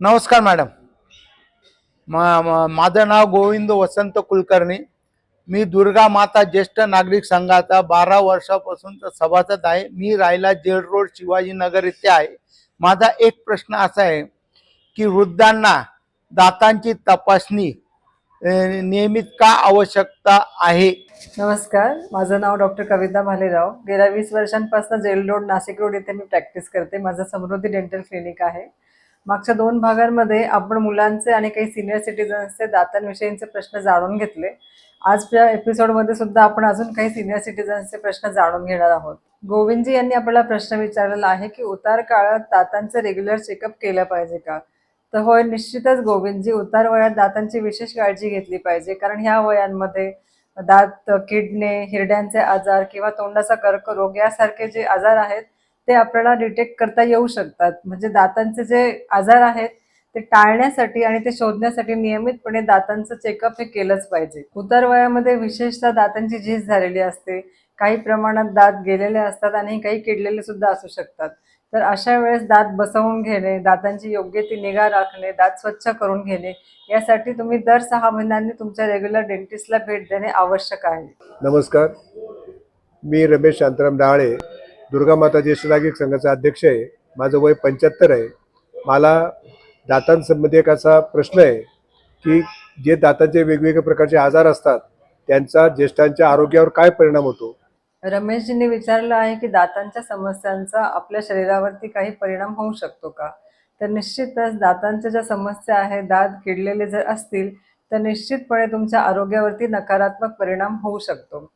नमस्कार मॅडम मा- माझं नाव गोविंद वसंत कुलकर्णी. मी दुर्गा माता ज्येष्ठ नागरिक संघाचा बारा वर्षापासूनचा सभासद आहे. मी राहिला जेल रोड शिवाजीनगर इथे आहे. माझा एक प्रश्न असा आहे की वृद्धांना दातांची तपासणी नियमित का आवश्यकता आहे? नमस्कार माझं नाव डॉक्टर कविता भालेराव. गेल्या वीस वर्षांपासून जेल रोड नाशिक रोड इथे मी प्रॅक्टिस करते. माझं समृद्धी डेंटल क्लिनिक आहे. मागच्या दोन भागांमध्ये आपण मुलांचे आणि काही सिनियर सिटीजन्सचे दातांविषयीचे प्रश्न जाणून घेतले. आजच्या एपिसोडमध्ये सुद्धा आपण अजून काही सिनियर सिटीजन्सचे प्रश्न जाणून घेणार आहोत. गोविंदजी यांनी आपल्याला प्रश्न विचारलेला आहे की उतार काळात दातांचे रेग्युलर चेकअप केलं पाहिजे का? तर होय निश्चितच गोविंदजी उतार वयात दातांची विशेष काळजी घेतली पाहिजे. कारण ह्या वयांमध्ये दात किडने हिरड्यांचे आजार किंवा तोंडाचा कर्करोग यासारखे जे आजार आहेत ते आपल्याला डिटेक्ट करता येऊ शकतात. म्हणजे दातांचे जे आजार आहेत ते टाळण्यासाठी आणि ते शोधण्यासाठी नियमितपणे दातांचं चेकअप हे केलंच पाहिजे. उतार वयामध्ये विशेषतः दातांची झीज झालेली असते काही प्रमाणात दात गेलेले असतात आणि काही किडलेले सुद्धा असू शकतात. तर अशा वेळेस दात बसवून घेणे दातांची योग्य ती निगा राखणे दात स्वच्छ करून घेणे यासाठी तुम्ही दर सहा महिन्यांनी तुमच्या रेग्युलर डेंटिस्टला भेट देणे आवश्यक आहे. नमस्कार. मी रमेश शांताराम डाळे दुर्गा माता ज्येष्ठ नागरिक संघाचा अध्यक्ष आहे. माझं वय पंच्याहत्तर आहे. मला दातांसंबंधी एक असा प्रश्न आहे की जे दातांचे वेगवेगळे प्रकारचे आजार असतात त्यांचा ज्येष्ठांच्या आरोग्यावर काय परिणाम होतो? रमेशजींनी विचारलं आहे की दातांच्या समस्यांचा आपल्या शरीरावरती काही परिणाम होऊ शकतो का? तर निश्चितच दातांच्या ज्या समस्या आहेत दात किडलेले जर असतील तर निश्चितपणे तुमच्या आरोग्यावरती नकारात्मक परिणाम होऊ शकतो.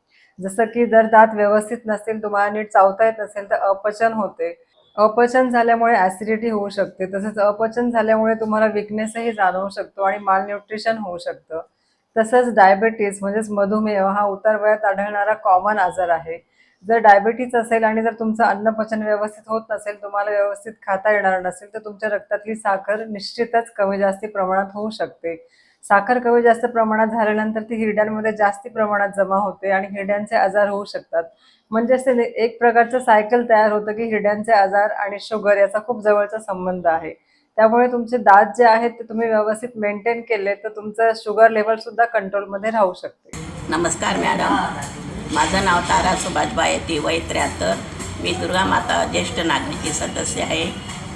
जसं की जर दात व्यवस्थित नसतील तुम्हाला नीट चावता येत नसेल तर अपचन होते. अपचन झाल्यामुळे ॲसिडिटी होऊ शकते. तसंच अपचन झाल्यामुळे तुम्हाला विकनेसही जाणवू शकतो आणि मालन्यूट्रिशन होऊ शकतं. तसंच डायबेटीस म्हणजेच मधुमेह हा उतार वयात आढळणारा कॉमन आजार आहे. जर डायबेटीस असेल आणि जर तुमचं अन्नपचन व्यवस्थित होत नसेल तुम्हाला व्यवस्थित खाता येणार नसेल तर तुमच्या रक्तातली साखर निश्चितच कमी जास्ती प्रमाणात होऊ शकते. साखर कमी जास्त प्रमाणात झाल्यानंतर ती हिरड्यांमध्ये जास्ती प्रमाणात जमा होते आणि हिरड्यांचे आजार होऊ शकतात. म्हणजेच ते एक प्रकारचं सायकल तयार होतं की हिरड्यांचे आजार आणि शुगर याचा खूप जवळचा संबंध आहे. त्यामुळे तुमचे दात जे आहेत ते तुम्ही व्यवस्थित मेंटेन केले तर तुमचं शुगर लेवल सुद्धा कंट्रोलमध्ये राहू शकते. नमस्कार मॅडम माझं नाव तारा सुभाष बायती वय त्र्याहत्तर. मी दुर्गा माता ज्येष्ठ नागरिकी सदस्य आहे.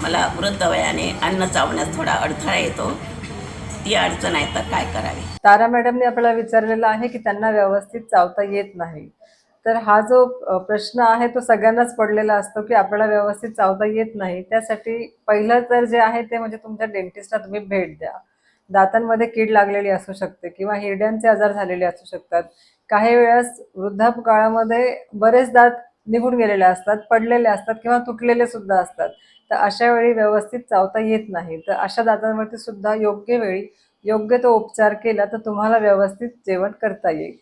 मला वृद्ध वयाने अन्न चावण्यास थोडा अडथळा येतो. ती अडचण आहे तर काय करावे? तारा मॅडमने आपल्याला विचारलेलं आहे की त्यांना व्यवस्थित चावता येत नाही. तर हा जो प्रश्न आहे तो सगळ्यांनाच पडलेला असतो की आपल्याला व्यवस्थित चावता येत नाही. त्यासाठी पहिलं तर जे आहे ते म्हणजे तुमच्या डेंटिस्टला तुम्ही भेट द्या. दातांमध्ये कीड लागलेली असू शकते किंवा हिरड्यांचे आजार झालेले असू शकतात. काही वेळेस वृद्धापकाळामध्ये बरेच दात निघून गेलेले असतात पडलेले असतात किंवा तुटलेले सुद्धा असतात. तर अशा वेळी व्यवस्थित चावता येत नाही. तर अशा दातांवरती सुद्धा योग्य वेळी योग्य तो उपचार केला तर तुम्हाला व्यवस्थित जेवण करता येईल.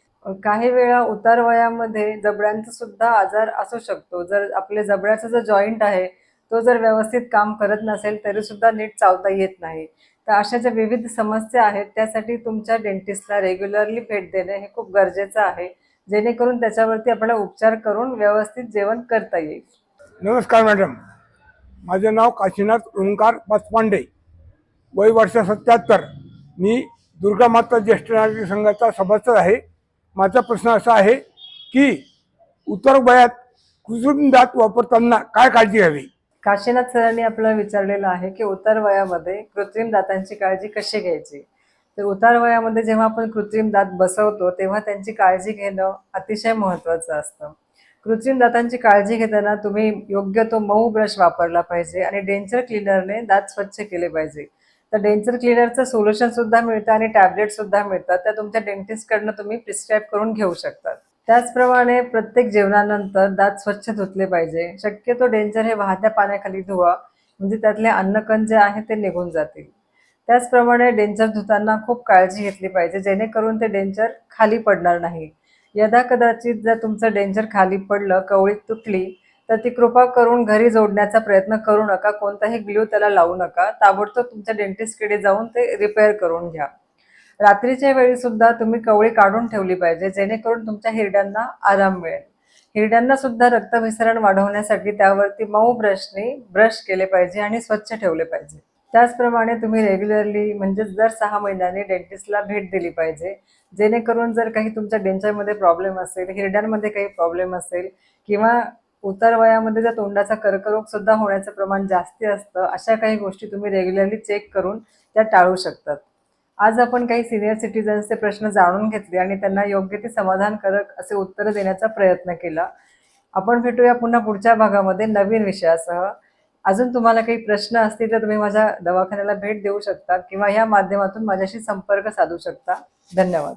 काही वेळा उतार वयामध्ये जबड्यांचा सुद्धा आजार असू शकतो. जर आपले जबड्याचा जो जॉईंट आहे तो जर व्यवस्थित काम करत नसेल तरी सुद्धा नीट चावता येत नाही. तर अशा ज्या विविध समस्या आहेत त्यासाठी तुमच्या डेंटिस्टला रेग्युलरली भेट देणे हे खूप गरजेचं आहे. जेणेकरून त्याच्यावरती आपल्याला उपचार करून व्यवस्थित जेवण करता येईल. नमस्कार मॅडम. माझं नाव काशीनाथ ओंकार पाचपांडे वय वर्ष सत्याहत्तर. मी दुर्गा माता ज्येष्ठ नागरिक संघाचा सभासद आहे. माझा प्रश्न असा आहे की उतर वयात कृत्रिम दात वापरताना काय काळजी घ्यावी? काशीनाथ सरांनी आपल्याला विचारलेलं आहे की उतार वयामध्ये कृत्रिम दातांची काळजी कशी घ्यायची? तर उतार वयामध्ये जेव्हा आपण कृत्रिम दात बसवतो तेव्हा त्यांची काळजी घेणं अतिशय महत्त्वाचं असतं. कृत्रिम दातांची काळजी घेताना तुम्ही योग्य तो मऊ ब्रश वापरला पाहिजे आणि डेंचर क्लिनरने दात स्वच्छ केले पाहिजे. तर डेंचर क्लिनरचं सोल्युशनसुद्धा मिळतं आणि टॅबलेटसुद्धा मिळतात. त्या तुमच्या डेंटिस्टकडनं तुम्ही प्रिस्क्राईब करून घेऊ शकतात. त्याचप्रमाणे प्रत्येक जेवणानंतर दात स्वच्छ धुतले पाहिजे. शक्यतो डेंचर हे वाहत्या पाण्याखाली धुवा म्हणजे त्यातले अन्नकण जे आहे ते निघून जातील. त्याचप्रमाणे डेंचर धुताना खूप काळजी घेतली पाहिजे जेणेकरून ते डेंचर खाली पडणार नाही. यदा कदाचित जर तुमचं डेंचर खाली पडलं कवळी तुटली तर ती कृपा करून घरी जोडण्याचा प्रयत्न करू नका कोणताही ग्ल्यू त्याला लावू नका. ताबडतोब तुमच्या डेंटिस्टकडे जाऊन ते रिपेअर करून घ्या. रात्रीच्या वेळी सुद्धा तुम्ही कवळी काढून ठेवली पाहिजे जेणेकरून तुमच्या हिरड्यांना आराम मिळेल. हिरड्यांना सुद्धा रक्तभिसरण वाढवण्यासाठी त्यावरती मऊ ब्रशने ब्रश केले पाहिजे आणि स्वच्छ ठेवले पाहिजे. त्याचप्रमाणे तुम्ही रेग्युलरली म्हणजेच दर सहा महिन्यांनी डेंटिस्टला भेट दिली पाहिजे. जेणेकरून जर काही तुमच्या डेंचरमध्ये प्रॉब्लेम असेल हिरड्यांमध्ये काही प्रॉब्लेम असेल किंवा उतार वयामध्ये जर तोंडाचा कर्करोग सुद्धा होण्याचं प्रमाण जास्ती असतं अशा काही गोष्टी तुम्ही रेग्युलरली चेक करून त्या टाळू शकतात. आज आपण काही सिनियर सिटीजन्सचे प्रश्न जाणून घेतले आणि त्यांना योग्य ते समाधानकारक असे उत्तरं देण्याचा प्रयत्न केला. आपण भेटूया पुन्हा पुढच्या भागामध्ये नवीन विषयासह. अजून तुम्हाला काही प्रश्न असतील तर तुम्ही माझ्या दवाखान्याला भेट देऊ शकता किंवा या माध्यमातून माझ्याशी संपर्क साधू शकता. धन्यवाद.